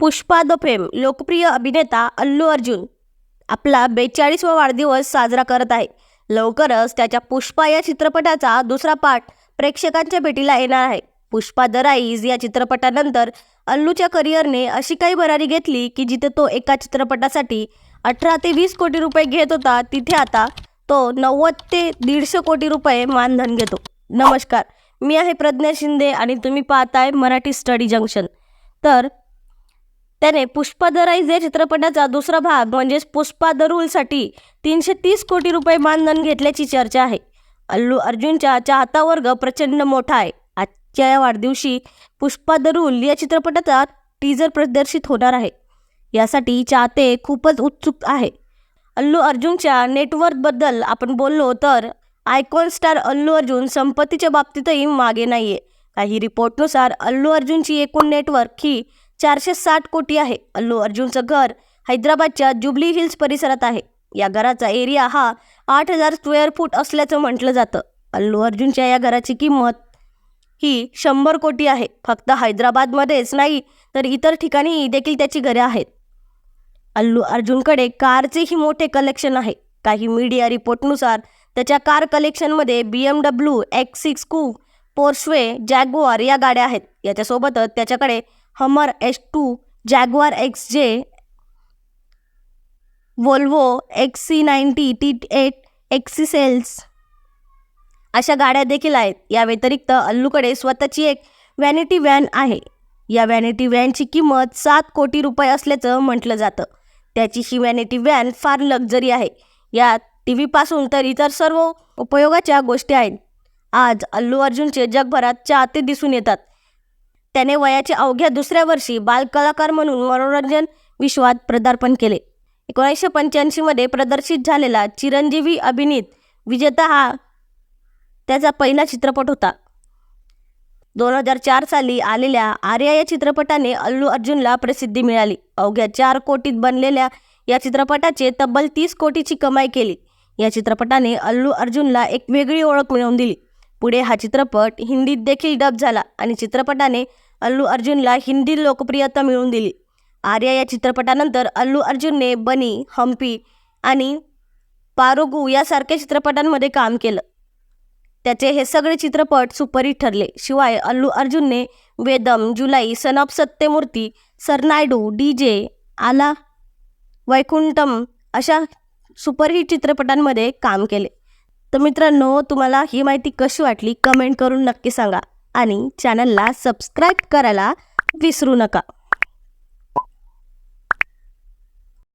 Pushpa the fame लोकप्रिय अभिनेता अल्लू अर्जुन आपला बेचाळीसवा वाढदिवस साजरा करत आहे. लवकरच त्याच्या पुष्पा या चित्रपटाचा दुसरा पाठ प्रेक्षकांच्या भेटीला येणार आहे. पुष्पा द राईज या चित्रपटानंतर अल्लूच्या करिअरने अशी काही भरारी घेतली की जिथे तो एका चित्रपटासाठी अठरा ते वीस कोटी रुपये घेत होता तिथे आता तो नव्वद ते दीडशे कोटी रुपये मानधन घेतो. नमस्कार मी आहे प्रज्ञा शिंदे आणि तुम्ही पाहताय मराठी स्टडी जंक्शन. तर त्याने पुष्पादराईज या चित्रपटाचा दुसरा भाग म्हणजेच पुष्पा तीनशे तीस कोटी रुपये मानधन घेतल्याची चर्चा आहे. अल्लू अर्जुनचा चाहता वर्ग प्रचंड मोठा आहे. आजच्या या वाढदिवशी पुष्पा या चित्रपटाचा टीजर प्रदर्शित होणार आहे. यासाठी चाहते खूपच उत्सुक आहे. अल्लू अर्जुनच्या नेटवर्कबद्दल आपण बोललो तर आयकॉन स्टार अल्लू अर्जुन संपत्तीच्या बाबतीतही मागे नाही आहे काही रिपोर्टनुसार अल्लू अर्जुनची एकूण नेटवर्क ही चारशे साठ कोटी आहे. अल्लू अर्जुनचं घर हैदराबादच्या जुबली हिल्स परिसरात आहे. या घराचा एरिया हा आठ हजार स्क्वेअर फूट असल्याचं म्हटलं जातं. अल्लू अर्जुनच्या या घराची किंमत ही शंभर कोटी आहे. फक्त हैदराबादमध्येच नाही तर इतर ठिकाणी देखील त्याची घरे आहेत. अल्लू अर्जुनकडे कारचेही मोठे कलेक्शन आहे. काही मीडिया रिपोर्टनुसार त्याच्या car कलेक्शनमध्ये B M W X six कू पोर्शवे जॅग्वार या गाड्या आहेत. याच्यासोबतच त्याच्याकडे Hummer S two Jaguar X J Volvo X C ninety T eight एक्सिसेल्स अशा गाड्या देखील आहेत. या व्यतिरिक्त अल्लूकडे स्वतःची एक व्हॅनिटी व्हॅन आहे. या व्हॅनिटी व्हॅनची किंमत सात कोटी रुपये असल्याचं म्हटलं जातं. त्याची ही व्हॅनिटी व्हॅन फार लक्झरी आहे. यात टी व्हीपासून तर इतर सर्व उपयोगाच्या गोष्टी आहेत. आज अल्लू अर्जुनचे जगभरात चाहते दिसून येतात. त्याने वयाच्या अवघ्या दुसऱ्या वर्षी बालकलाकार म्हणून मनोरंजन विश्वात पदार्पण केले. एकोणीसशे पंच्याऐंशीमध्ये प्रदर्शित झालेला चिरंजीवी अभिनीत विजेता हा त्याचा पहिला चित्रपट होता. दोन हजार चार साली आलेल्या आर्या या चित्रपटाने अल्लू अर्जुनला प्रसिद्धी मिळाली. अवघ्या चार कोटीत बनलेल्या या चित्रपटाचे तब्बल तीस कोटीची कमाई केली. या चित्रपटाने अल्लू अर्जुनला एक वेगळी ओळख मिळवून दिली. पुढे हा चित्रपट हिंदीत देखील डब झाला आणि चित्रपटाने अल्लू अर्जुनला हिंदी लोकप्रियता मिळवून दिली. आर्या या चित्रपटानंतर अल्लू अर्जुनने बनी हम्पी आणि पारोगू यासारख्या चित्रपटांमध्ये काम केलं. त्याचे हे सगळे चित्रपट सुपरहिट ठरले. शिवाय Allu अर्जुनने Vedam Julayi son of Satyamurthy Sarrainodu D J Ala Vaikuntham अशा सुपरहिट चित्रपटांमध्ये काम केले. तर मित्रांनो तुम्हाला ही माहिती कशी वाटली कमेंट करून नक्की सांगा. आणि चॅनलला सबस्क्राईब करायला विसरू नका.